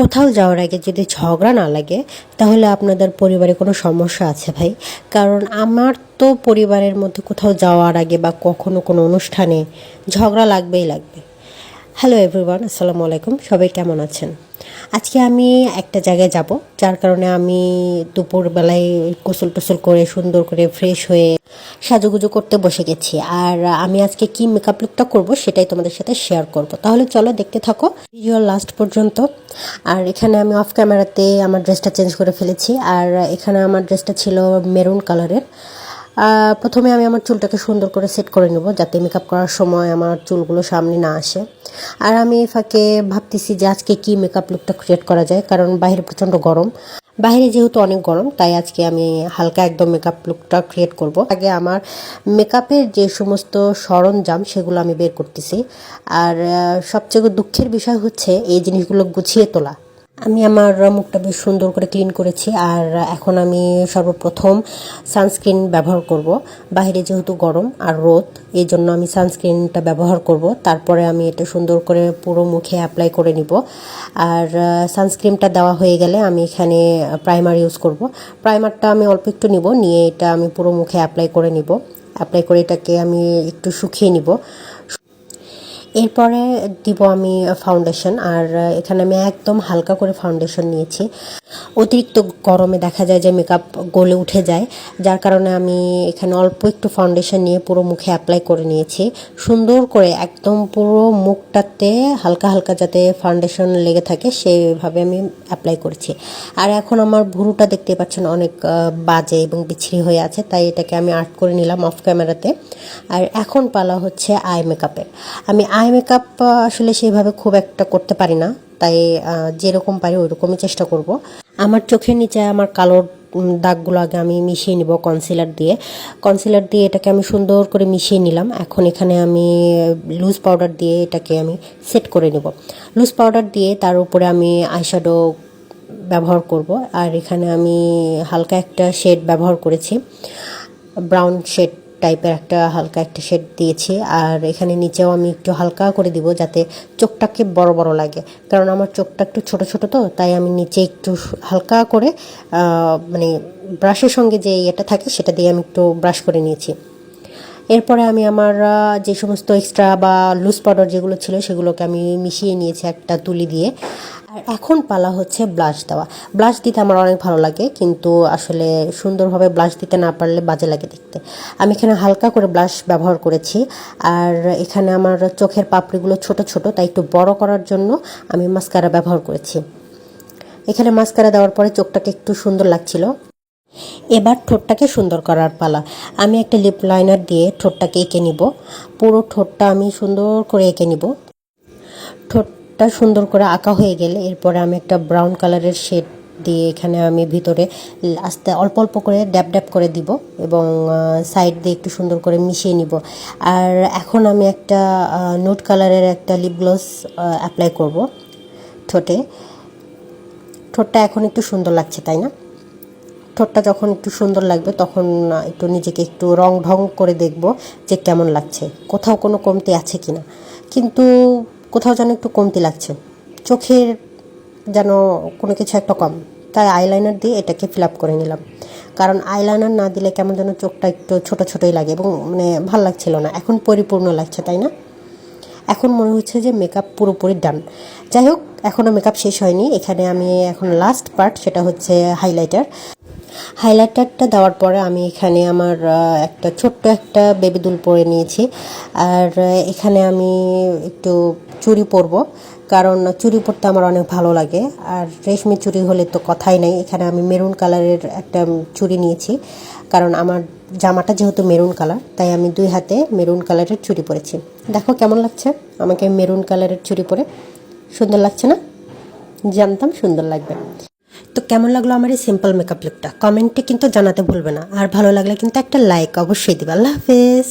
কোথাও যাওয়ার আগে যদি ঝগড়া না লাগে, তাহলে আপনাদের পরিবারে কোনো সমস্যা আছে ভাই? কারণ আমার তো পরিবারের মধ্যে কোথাও যাওয়ার আগে বা কখনো কোনো অনুষ্ঠানে ঝগড়া লাগবেই লাগবে। হ্যালো এভরিওয়ান আসসালামু আলাইকুম, সবাই কেমন আছেন? আজকে আমি একটা জায়গায় যাব, যার কারণে আমি দুপুরবেলায় গোসল টোসল করে সুন্দর করে ফ্রেশ হয়ে সাজুগুজু করতে বসে গেছি। আর আমি আজকে কি মেকআপ লুকটা করব সেটাই তোমাদের সাথে শেয়ার করব। তাহলে চলো দেখতে থাকো। ভিডিও লাস্ট পর্যন্ত। আর এখানে আমি অফ ক্যামেরাতে আমার ড্রেসটা চেঞ্জ করে ফেলেছি। আর এখানে আমার ড্রেসটা ছিল মেরুন কালারের প্রথমে আমি আমার চুলটাকে সুন্দর করে সেট করে নেব, যাতে মেকআপ করার সময় আমার চুলগুলো সামনে না আসে। আর আমি ফাঁকে ভাবতেছি যে আজকে কি মেকআপ লুকটা ক্রিয়েট করা যায়, কারণ বাইরে প্রচণ্ড গরম। বাইরে যেহেতু অনেক গরম, তাই আজকে আমি হালকা একদম মেকআপ লুকটা ক্রিয়েট করব। আগে আমার মেকআপের যে সমস্ত সরঞ্জাম, সেগুলো আমি বের করতেছি। আর সবচেয়ে দুঃখের বিষয় হচ্ছে এই জিনিসগুলো গুছিয়ে তোলা। আমি আমার মুখটা বেশ সুন্দর করে ক্লিন করেছি আর এখন আমি সর্বপ্রথম সানস্ক্রিন ব্যবহার করব। বাইরে যেহেতু গরম আর রোদ, এই জন্য আমি সানস্ক্রিনটা ব্যবহার করব। তারপরে আমি এটা সুন্দর করে পুরো মুখে অ্যাপ্লাই করে নিব। আর সানস্ক্রিনটা দেওয়া হয়ে গেলে আমি এখানে প্রাইমার ইউজ করব। প্রাইমারটা আমি অল্প একটু নিব, নিয়ে এটা আমি পুরো মুখে অ্যাপ্লাই করে নিব। অ্যাপ্লাই করে এটাকে আমি একটু শুকিয়ে নিব। এরপরে দিব আমি ফাউন্ডেশন আর এখানে আমি একদম হালকা করে ফাউন্ডেশন নিয়েছি। অতিরিক্ত গরমে দেখা যায় যে মেকআপ গলে উঠে যায়, যার কারণে আমি এখানে অল্প একটু ফাউন্ডেশন নিয়ে পুরো মুখে অ্যাপ্লাই করে নিয়েছি। সুন্দর করে একদম পুরো মুখটাতে হালকা হালকা যাতে ফাউন্ডেশন লেগে থাকে, সেইভাবে আমি অ্যাপ্লাই করেছি। আর এখন আমার ভুরুটা দেখতে পাচ্ছেন অনেক বাজে এবং বিচ্ছিরি হয়ে আছে, তাই এটাকে আমি আর্ট করে নিলাম অফ ক্যামেরাতে আর এখন পালা হচ্ছে আই মেকআপের আমি আই মেকআপ আসলে সেভাবে খুব একটা করতে পারি না। তাই যেরকম পারি ওই রকমই চেষ্টা করব। আমার চোখের নিচে আমার কালো উম, দাগগুলো আগে আমি মিশিয়ে নিব কনসিলার দিয়ে। কনসিলার দিয়ে এটাকে আমি সুন্দর করে মিশিয়ে নিলাম। এখন এখানে আমি লুজ পাউডার দিয়ে এটাকে আমি সেট করে নেব। লুজ পাউডার দিয়ে তার উপরে আমি আইশ্যাডো ব্যবহার করব। আর এখানে আমি হালকা একটা শেড ব্যবহার করেছি। ব্রাউন শেড টাইপের একটা হালকা একটা শেড দিয়েছি। আর এখানে নিচেও আমি একটু হালকা করে দিব যাতে চোখটাকে বড় বড় লাগে। কারণ আমার চোখটা একটু ছোট ছোট তো, তাই আমি নিচে একটু হালকা করে মানে ব্রাশের সঙ্গে যে ইয়েটা থাকে সেটা দিয়ে আমি একটু ব্রাশ করে নিয়েছি। এরপরে আমি আমার যে সমস্ত এক্সট্রা বা লুজ পাউডার যেগুলো ছিল সেগুলোকে আমি মিশিয়ে নিয়েছি একটা তুলি দিয়ে। আর এখন পালা হচ্ছে ব্লাশ দেওয়া। ব্লাশ দিতে আমার অনেক ভালো লাগে, কিন্তু আসলে সুন্দরভাবে ব্লাশ দিতে না পারলে বাজে লাগে দেখতে। আমি এখানে হালকা করে ব্লাশ ব্যবহার করেছি, আর এখানে আমার চোখের পাপড়িগুলো ছোট ছোট, তাই একটু বড় করার জন্য আমি মাস্কারা ব্যবহার করেছি। এখানে মাস্কারা দেওয়ার পরে চোখটাকে একটু সুন্দর লাগছিল। এবার ঠোঁটটাকে সুন্দর করার পালা। আমি একটা লিপ লাইনার দিয়ে ঠোঁটটাকে এঁকে নিব। পুরো ঠোঁটটা আমি সুন্দর করে এঁকে নিব। ঠোঁটটা সুন্দর করে আঁকা হয়ে গেলে এরপরে আমি একটা ব্রাউন কালারের শেড দিয়ে এখানে আমি ভিতরে আস্তে অল্প অল্প করে ড্যাপ ড্যাপ করে দিব এবং সাইড দিয়ে একটু সুন্দর করে মিশিয়ে নিব। আর এখন আমি একটা নোট কালারের একটা লিপ গ্লস অ্যাপ্লাই করব ঠোঁটে। ঠোঁটটা এখন একটু সুন্দর লাগছে, তাই না? ঠোঁটটা যখন একটু সুন্দর লাগবে তখন একটু নিজেকে একটু রং ঢং করে দেখব যে কেমন লাগছে, কোথাও কোনো কমতি আছে কি না কিন্তু কোথাও যেন একটু কমতি লাগছে। চোখের যেন কোনো কিছু একটা কম। তাই আইলাইনার দিয়ে এটাকে ফিল আপ করে নিলাম। কারণ আইলাইনার না দিলে কেমন যেন চোখটা একটু ছোট ছোটোই লাগে এবং মানে ভালো লাগছিল না। এখন পরিপূর্ণ লাগছে, তাই না? এখন মনে হচ্ছে যে মেকআপ পুরোপুরি ডান যাই হোক এখনও মেকআপ শেষ হয়নি। এখানে আমি এখন লাস্ট পার্ট সেটা হচ্ছে হাইলাইটার হাইলাইটারটা দেওয়ার পরে আমি এখানে আমার একটা ছোট্ট একটা বেবি দুল পরে নিয়েছি। আর এখানে আমি একটু চুরি পরব, কারণ চুরি পরতে আমার অনেক ভালো লাগে। আর রেশমি চুরি হলে তো কথাই নাই, এখানে আমি মেরুন কালারের একটা চুরি নিয়েছি, কারণ আমার জামাটা যেহেতু মেরুন কালার, তাই আমি দুই হাতে মেরুন কালারের চুরি পরেছি। দেখো কেমন লাগছে আমাকে মেরুন কালারের চুরি পরে? সুন্দর লাগছে না? জানতাম সুন্দর লাগবে। তো কেমন লাগল আমার এই সিম্পল মেকআপ লুকটা কমেন্টে কিন্তু জানাতে ভুলবে না। আর ভালো লাগলে কিন্তু একটা লাইক অবশ্যই দিবে। আল্লাহ হাফেজ।